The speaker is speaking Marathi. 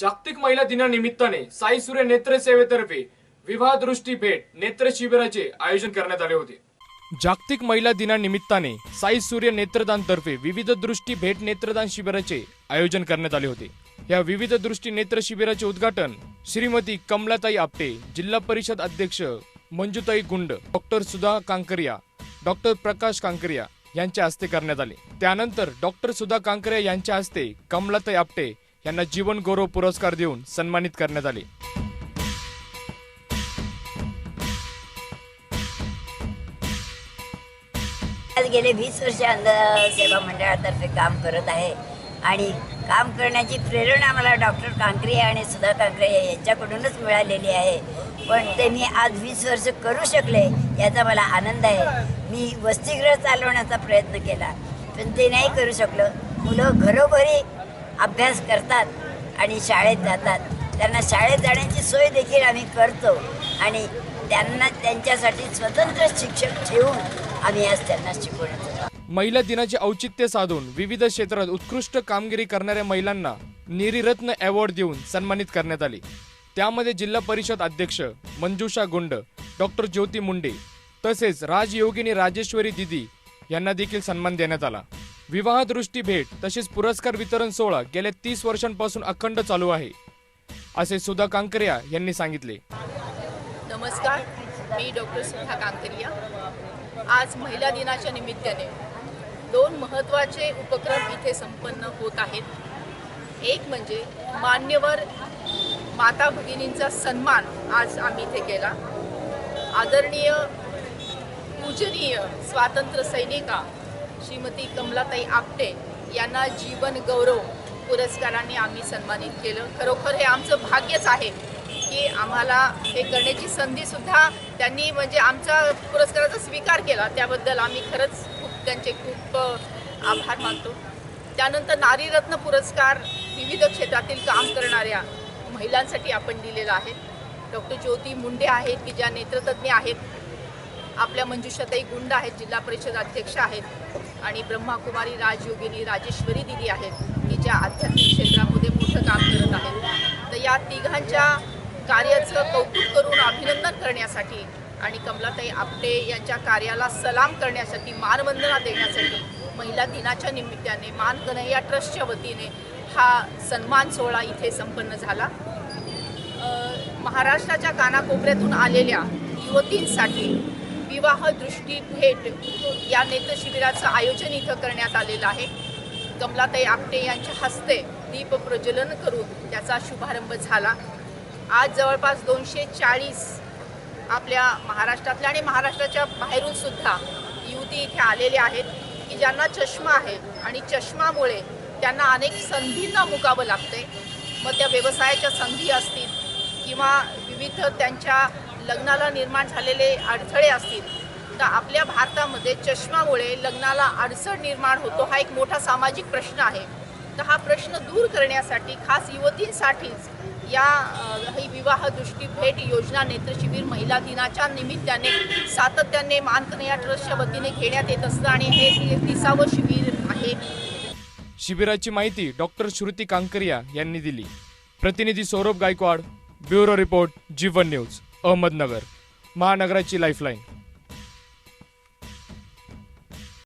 जागतिक महिला दिनानिमित्ताने साई सूर्य नेत्र सेवेतर्फे विवाह दृष्टी भेट नेत्र शिबिराचे आयोजन करण्यात आले होते. जागतिक महिला दिनानिमित्ताने साई सूर्य नेत्रदान तर्फे विविध दृष्टी भेट नेत्रदान शिबिराचे आयोजन करण्यात आले होते. या विविध दृष्टी नेत्र शिबिराचे उद्घाटन श्रीमती कमलाताई आपटे जिल्हा परिषद अध्यक्ष मंजुताई गुंड डॉक्टर सुधा कांकरिया डॉक्टर प्रकाश कांकरिया यांच्या हस्ते करण्यात आले. त्यानंतर डॉक्टर सुधा कांकरिया यांच्या हस्ते कमलाताई आपटे यांना जीवन गौरव पुरस्कार देऊन सन्मानित करण्यात आले. आज गेले वीस वर्ष अंध सेवा मंडळातर्फे काम करत आहे आणि काम करण्याची प्रेरणा मला डॉक्टर कांकरे आणि सुधा कांकरे यांच्याकडूनच मिळालेली आहे. पण ते मी आज वीस वर्ष करू शकले याचा मला आनंद आहे. मी वसतिगृह चालवण्याचा प्रयत्न केला पण ते नाही करू शकलो. मुलं घरोघरी अभ्यास करतात आणि शाळेत जातात. त्यांना शाळेत जाण्याची सोय देखील आम्ही करतो आणि त्यांना त्यांच्यासाठी स्वतंत्र शिक्षक ठेवून आम्ही आज त्यांना शिकवण्याचं महिला दिनाचे औचित्य साधून विविध क्षेत्रात उत्कृष्ट कामगिरी करणाऱ्या महिलांना निरीरत्न अवॉर्ड देऊन सन्मानित करण्यात आले. त्यामध्ये जिल्हा परिषद अध्यक्ष मंजुषा गुंड डॉक्टर ज्योती मुंडे तसेच राजयोगिनी राजेश्वरी दिदी यांना देखील सन्मान देण्यात आला. विवाह दृष्टी भेट तसेच पुरस्कार वितरण सोहळा गेल्या तीस वर्षांपासून अखंड चालू आहे असे सुधा कांकरिया यांनी सांगितले. नमस्कार मी डॉक्टर सुधा कांकरिया. आज महिला दिनाच्या निमित्ताने दोन महत्त्वाचे उपक्रम इथे संपन्न होत आहेत. एक म्हणजे मान्यवर माता भगिनींचा सन्मान आज आम्ही इथे केला. आदरणीय पूजनीय स्वातंत्र्य सैनिका श्रीमती कमलाताई आपटे यांना जीवन गौरव पुरस्काराने आम्ही सन्मानित केलं. खरोखर हे आमचं भाग्यच आहे की आम्हाला हे करण्याची संधीसुद्धा त्यांनी म्हणजे आमचा पुरस्काराचा स्वीकार केला. त्याबद्दल आम्ही खरंच खूप त्यांचे खूप आभार मानतो. त्यानंतर नारीरत्न पुरस्कार विविध क्षेत्रातील काम करणाऱ्या महिलांसाठी आपण दिलेला आहे. डॉक्टर ज्योती मुंडे आहेत की ज्या नेत्रतज्ञ आहेत आपल्या मंजुषाताई गुंड आहेत जिल्हा परिषद अध्यक्ष आहेत आणि ब्रह्माकुमारी राजयोगिनी राजेश्वरी दिदी आहेत की ज्या आध्यात्मिक क्षेत्रामध्ये मोठं काम करत आहेत. तर या तिघांच्या कार्याचं कौतुक करून अभिनंदन करण्यासाठी आणि कमलाताई आपटे यांच्या कार्याला सलाम करण्यासाठी मानवंदना देण्यासाठी महिला दिनाच्या निमित्ताने मान या ट्रस्टच्या वतीने हा सन्मान सोहळा इथे संपन्न झाला. महाराष्ट्राच्या कानाकोपऱ्यातून आलेल्या युवतींसाठी विवाह दृष्टी भेट या नेत्रशिबिराचं आयोजन इथं करण्यात आलेलं आहे. कमलाताई आपटे यांच्या हस्ते दीप प्रज्वलन करून त्याचा शुभारंभ झाला. आज जवळपास दोनशे चाळीस आपल्या महाराष्ट्रातल्या आणि महाराष्ट्राच्या बाहेरून सुद्धा युवती इथे आलेल्या आहेत की ज्यांना चष्मा आहे आणि चष्मामुळे त्यांना अनेक संधींना मुकावं लागते मग त्या व्यवसायाच्या संधी असतील किंवा विविध त्यांच्या लग्नाला निर्माण झालेले अडथळे असतील तर आपल्या भारतामध्ये चष्मामुळे लग्नाला अडचण निर्माण होतो हा एक मोठा सामाजिक प्रश्न आहे. तर हा प्रश्न दूर करण्यासाठी खास युवतींसाठीच या ही विवाह दृष्टी भेट योजना नेत्रशिबिर महिला दिनाच्या निमित्ताने सातत्याने मानकनया ट्रस्टच्या वतीने घेण्यात येत असतं आणि हे तिसावं शिबिर आहे. शिबिराची माहिती डॉक्टर श्रुती कांकरिया यांनी दिली. प्रतिनिधी Saurabh Gaikwad bureau report Jeevan news. Ahmednagar महानगराची lifeline